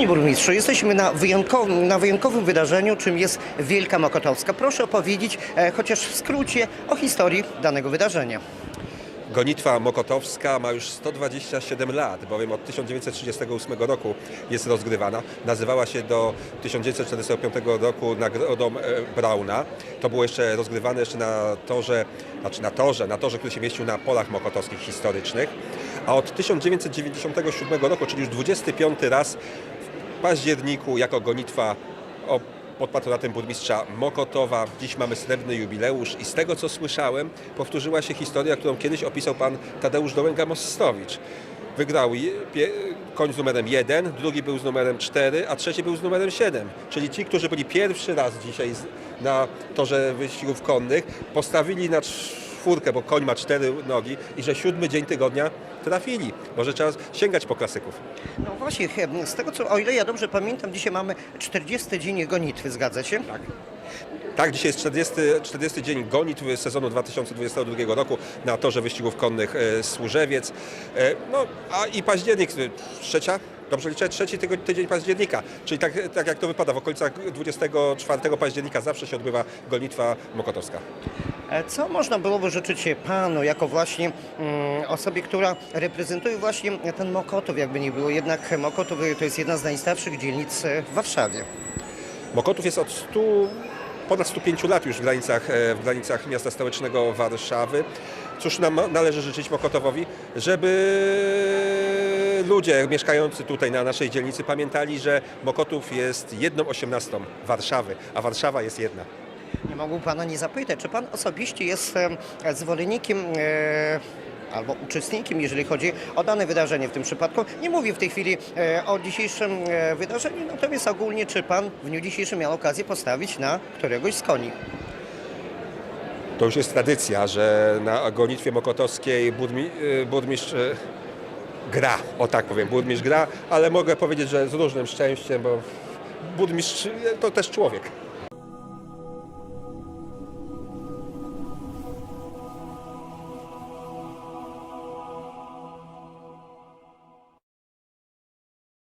Panie burmistrzu, jesteśmy na wyjątkowym, na wyjątkowym wydarzeniu, czym jest Wielka Mokotowska. Proszę opowiedzieć, e, chociaż w skrócie, o historii danego wydarzenia. Gonitwa Mokotowska ma już 127 lat, bowiem od 1938 roku jest rozgrywana. Nazywała się do 1945 roku nagrodą e, Brauna. To było jeszcze rozgrywane jeszcze na torze, znaczy na torze, na torze, który się mieścił na polach mokotowskich historycznych. A od 1997 roku, czyli już 25 raz październiku jako gonitwa o pod patronatem burmistrza Mokotowa. Dziś mamy srebrny jubileusz i z tego co słyszałem, powtórzyła się historia, którą kiedyś opisał pan Tadeusz Dołęga-Mostowicz. Wygrał koń z numerem 1, drugi był z numerem 4, a trzeci był z numerem 7. Czyli ci, którzy byli pierwszy raz dzisiaj na torze wyścigów konnych, postawili na czwórkę, bo koń ma cztery nogi i że siódmy dzień tygodnia trafili. Może trzeba sięgać po klasyków. No właśnie, z tego co, o ile ja dobrze pamiętam, dzisiaj mamy 40 dzień gonitwy, zgadza się? Tak. Tak, dzisiaj jest 40, 40 dzień gonitwy sezonu 2022 roku na torze wyścigów konnych e, Służewiec. E, no, a i październik, e, trzecia, dobrze liczę, trzeci tygo- tydzień października. Czyli tak, tak jak to wypada, w okolicach 24 października zawsze się odbywa gonitwa mokotowska. E, Co można byłoby życzyć Panu jako właśnie mm, osobie, która reprezentuje właśnie ten Mokotów, jakby nie było. Jednak Mokotów to jest jedna z najstarszych dzielnic e, w Warszawie. Mokotów jest od 100, ponad 105 lat już w granicach, e, w granicach miasta stołecznego Warszawy. Cóż nam należy życzyć Mokotowowi? Żeby ludzie mieszkający tutaj na naszej dzielnicy pamiętali, że Mokotów jest jedną osiemnastą Warszawy, a Warszawa jest jedna. Nie mogł Pana nie zapytać, czy Pan osobiście jest e, zwolennikiem e, albo uczestnikiem, jeżeli chodzi o dane wydarzenie w tym przypadku. Nie mówię w tej chwili e, o dzisiejszym wydarzeniu, natomiast ogólnie, czy Pan w dniu dzisiejszym miał okazję postawić na któregoś z koni? To już jest tradycja, że na gonitwie mokotowskiej burmi, burmistrz gra, o tak powiem, burmistrz gra, ale mogę powiedzieć, że z różnym szczęściem, bo burmistrz to też człowiek.